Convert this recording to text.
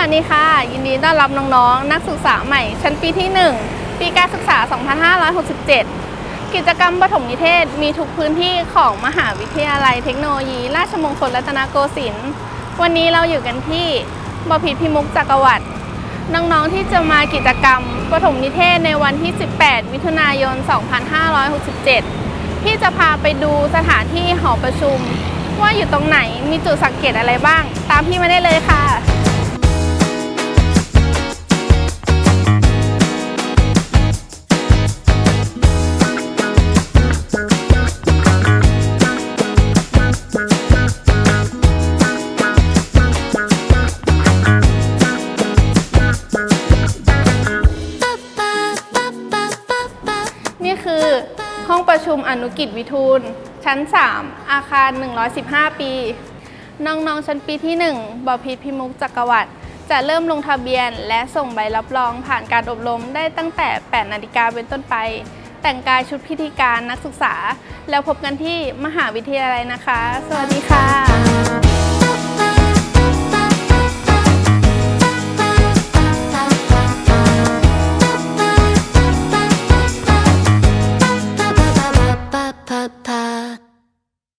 วัสดีค่ะ ยินดีต้อนรับน้องๆ นักศึกษาใหม่ ชั้นปีที่ 1 ปีการศึกษา 2567 กิจกรรมปฐมนิเทศมีทุกพื้นที่ของมหาวิทยาลัยเทคโนโลยี ราชมงคลรัตนโกสินทร์วันนี้เราอยู่กันที่บพิตพิมุกจักรวรรดิน้องๆ ที่จะมากิจกรรมปฐมนิเทศในวันที่ 18 มิถุนายน 2567พี่จะพาไปดูสถานที่หอประชุม ว่าอยู่ตรงไหนมีจุดสังเกตอะไรบ้าง ตามพี่มาได้เลยค่ะ นี่คือห้องประชุมอนุกิจวิทูล ชั้น 3 อาคาร 115 ปี น้องๆ ชั้นปีที่ 1บพิตรพิมุกจักรวรรดิจะเริ่มลงทะเบียน และส่งใบรับรองผ่านการอบรมได้ตั้งแต่ 8 นาฬิกาเป็นต้นไป แต่งกายชุดพิธีการนักศึกษา แล้วพบกันที่มหาวิทยาลัยนะคะ สวัสดีค่ะ